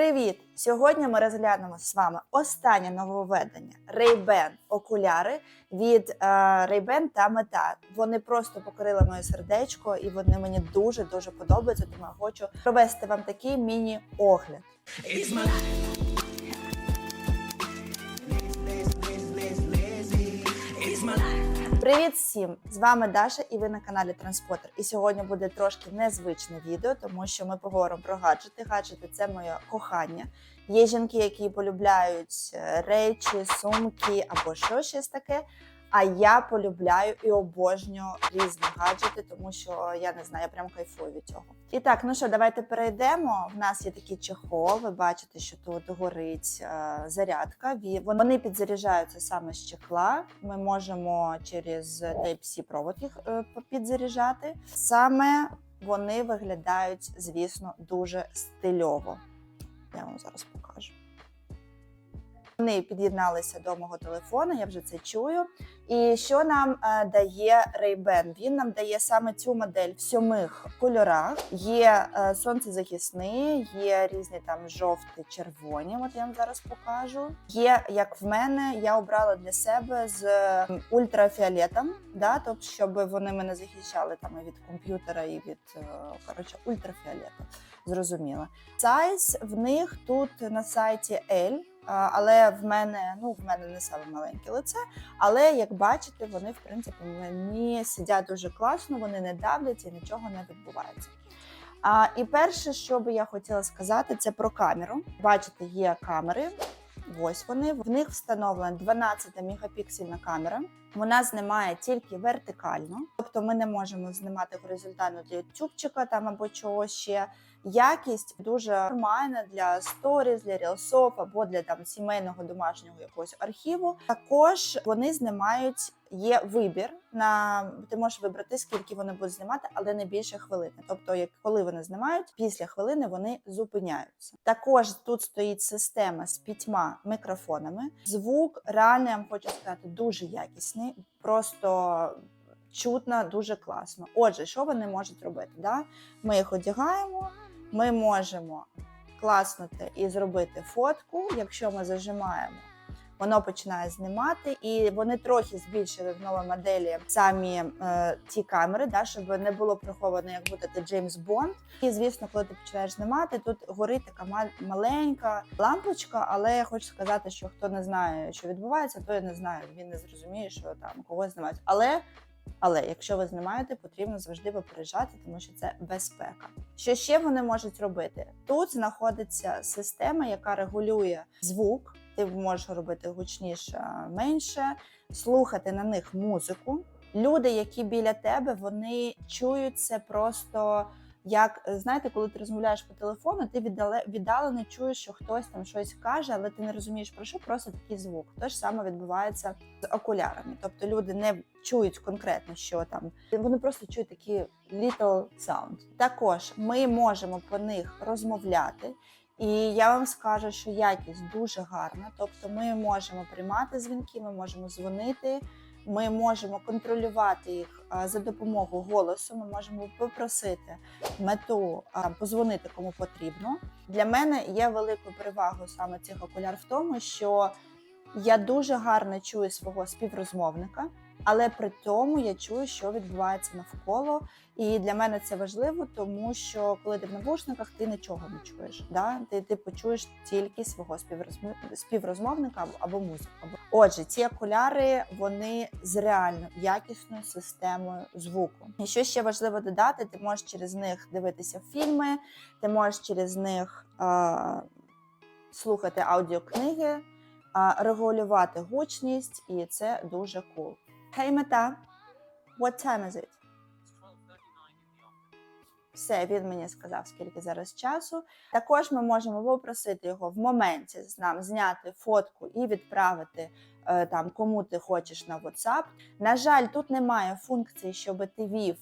Привіт! Сьогодні ми розглянемо з вами останнє нововведення Ray-Ban окуляри від е, Ray-Ban та Meta. Вони просто покорили моє сердечко, і вони мені дуже дуже подобаються. Тому я хочу провести вам такий міні-огляд. Привіт всім! З вами Даша, і ви на каналі Транспотер. І сьогодні буде трошки незвичне відео, тому що ми поговоримо про гаджети. Гаджети це моє кохання. Є жінки, які полюбляють е, речі, сумки або що щось таке. А я полюбляю і обожнюю різні гаджети, тому що я не знаю, я прям кайфую від цього. І так, ну що, давайте перейдемо. В нас є такий чехол. Ви бачите, що тут горить е, зарядка. Вони підзаряджаються саме з чехла. Ми можемо через Type-C провод їх е, підзаряджати. Саме вони виглядають, звісно, дуже стильово. Я вам зараз покажу. Вони під'єдналися до мого телефону, я вже це чую. І що нам е, дає Ray-Ban? Він нам дає саме цю модель в сьомих кольорах. Є е, сонцезахисний, є різні там жовті, червоні. От я вам зараз покажу. Є як в мене, я обрала для себе з ультрафіолетом, да, тобто, щоб вони мене захищали там і від комп'ютера, і від е, коротше ультрафіолету. Зрозуміло. Сайз в них тут на сайті L. Але в мене ну в мене не саме маленьке лице. Але як бачите, вони в принципі мені сидять дуже класно, вони не давляться і нічого не відбувається. А, і перше, що би я хотіла сказати, це про камеру. Бачите, є камери. Ось вони. В них встановлена 12 мегапіксельна камера. Вона знімає тільки вертикально, тобто ми не можемо знімати горизонтально для ютубчика там або чогось ще. Якість дуже нормальна для сторіз, для рілсов або для там сімейного домашнього якогось архіву. Також вони знімають. Є вибір на ти можеш вибрати, скільки вони будуть знімати, але не більше хвилини. Тобто, як коли вони знімають, після хвилини вони зупиняються. Також тут стоїть система з п'ятьма мікрофонами. Звук реально я вам хочу сказати дуже якісний, просто чутно, дуже класно. Отже, що вони можуть робити? Да? Ми їх одягаємо, ми можемо класнути і зробити фотку. Якщо ми зажимаємо, воно починає знімати, і вони трохи збільшили в новій моделі самі е, ті камери, да, щоб не було приховано, як будто ти Джеймс Бонд. І звісно, коли ти починаєш знімати, тут горить така маленька лампочка. Але я хочу сказати, що хто не знає, що відбувається, той не знає. Він не зрозуміє, що там когось знімають. Але але якщо ви знімаєте, потрібно завжди попереджати, тому що це безпека. Що ще вони можуть робити? Тут знаходиться система, яка регулює звук. Ти можеш робити гучніше, менше, слухати на них музику. Люди, які біля тебе, вони чують це просто. Як знаєте, коли ти розмовляєш по телефону, ти віддале віддалено чуєш, що хтось там щось каже, але ти не розумієш про що, просто такий звук. Те ж саме відбувається з окулярами. Тобто люди не чують конкретно, що там вони просто чують такі little sound. Також ми можемо по них розмовляти. І я вам скажу, що якість дуже гарна. Тобто, ми можемо приймати дзвінки, ми можемо дзвонити, ми можемо контролювати їх за допомогою голосу. Ми можемо попросити мету позвонити кому потрібно. Для мене є великою перевагою саме цих окуляр в тому, що я дуже гарно чую свого співрозмовника, але при тому я чую, що відбувається навколо. І для мене це важливо, тому що коли ти в навушниках, ти нічого не чуєш. Да? Ти, ти почуєш тільки свого співрозмов... співрозмовника або, музику. Отже, ці окуляри вони з реально якісною системою звуку. І що ще важливо додати, ти можеш через них дивитися фільми, ти можеш через них е- слухати аудіокниги, регулювати гучність, і це дуже кул. Hey, мета, what time is it? Все, він мені сказав, скільки зараз часу. Також ми можемо попросити його в моменті з нам зняти фотку і відправити е, там кому ти хочеш на WhatsApp. На жаль, тут немає функції, щоб ти вів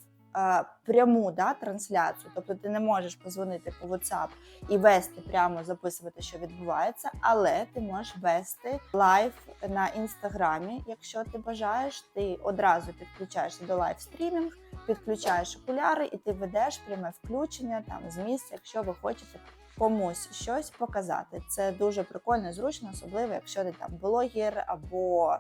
пряму да, трансляцію, тобто ти не можеш позвонити по WhatsApp і вести прямо записувати, що відбувається, але ти можеш вести лайв на інстаграмі. Якщо ти бажаєш, ти одразу підключаєшся до лайв-стрімінг, підключаєш окуляри і ти ведеш пряме включення там з місця, якщо ви хочете комусь щось показати. Це дуже прикольно зручно, особливо якщо ти там блогер або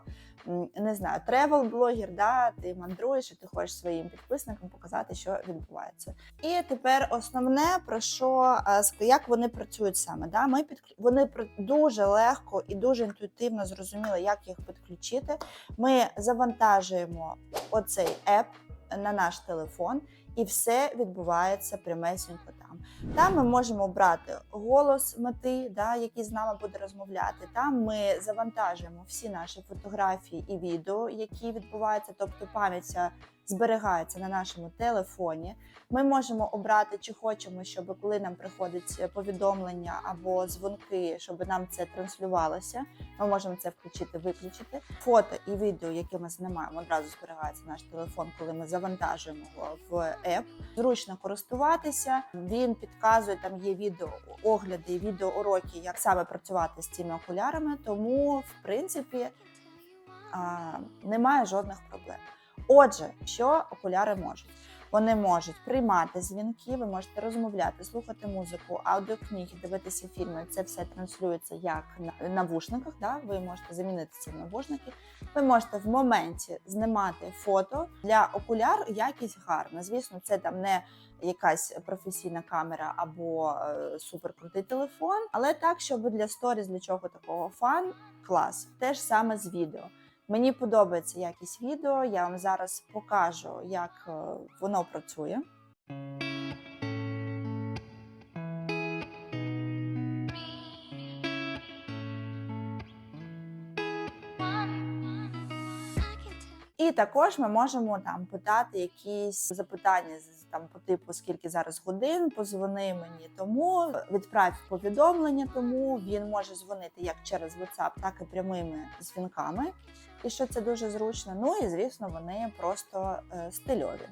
не знаю, тревел-блогер, да, ти мандруєш і ти хочеш своїм підписникам показати, що відбувається. І тепер основне про що е, як вони працюють саме. Да? Ми під вони дуже легко і дуже інтуїтивно зрозуміли, як їх підключити. Ми завантажуємо оцей еп на наш телефон, і все відбувається прямесенько там. Там ми можемо обрати голос мети, да, який з нами буде розмовляти. Там ми завантажуємо всі наші фотографії і відео, які відбуваються, тобто пам'ять зберігається на нашому телефоні. Ми можемо обрати, чи хочемо, щоб коли нам приходить повідомлення або дзвонки, щоб нам це транслювалося. Ми можемо це включити, виключити. Фото і відео, які ми знімаємо, одразу зберігається на наш телефон, коли ми завантажуємо його в еп. Зручно користуватися. Він підказує, там є відео огляди, відео уроки, як саме працювати з цими окулярами. Тому, в принципі, немає жодних проблем. Отже, що окуляри можуть? Вони можуть приймати дзвінки, ви можете розмовляти, слухати музику, аудіокниги, дивитися фільми. Це все транслюється як на навушниках. Да? Ви можете замінити ці навушники. Ви можете в моменті знімати фото для окуляр. Якість гарна. Звісно, це там не якась професійна камера або е, суперкрутий телефон, але так, щоб для сторіз, для чого такого фан, клас. Те ж саме з відео. Мені подобається якість відео. Я вам зараз покажу, як е, воно працює. І також ми можемо там питати якісь запитання там по типу скільки зараз годин, позвони мені тому, відправ повідомлення тому. Він може дзвонити як через WhatsApp, так і прямими дзвінками. І що це дуже зручно. Ну і звісно, вони просто е, стильові.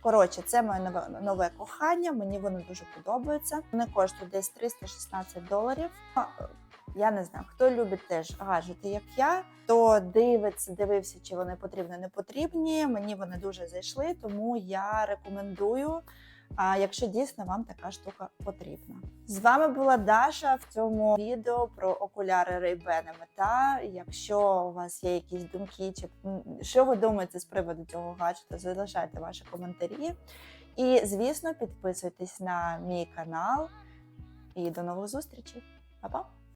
Коротше, це моє нове, нове кохання. Мені воно дуже подобається. Вони коштують десь 316 доларів. Я не знаю, хто любить теж гаджети, як я, то дивиться, дивився, чи вони потрібні, не потрібні. Мені вони дуже зайшли, тому я рекомендую. А якщо дійсно вам така штука потрібна, з вами була Даша в цьому відео про окуляри Ray-Ban Meta. Якщо у вас є якісь думки, чи що ви думаєте з приводу цього гаджета, залишайте ваші коментарі. І звісно, підписуйтесь на мій канал. І до нових зустрічей. Па-па!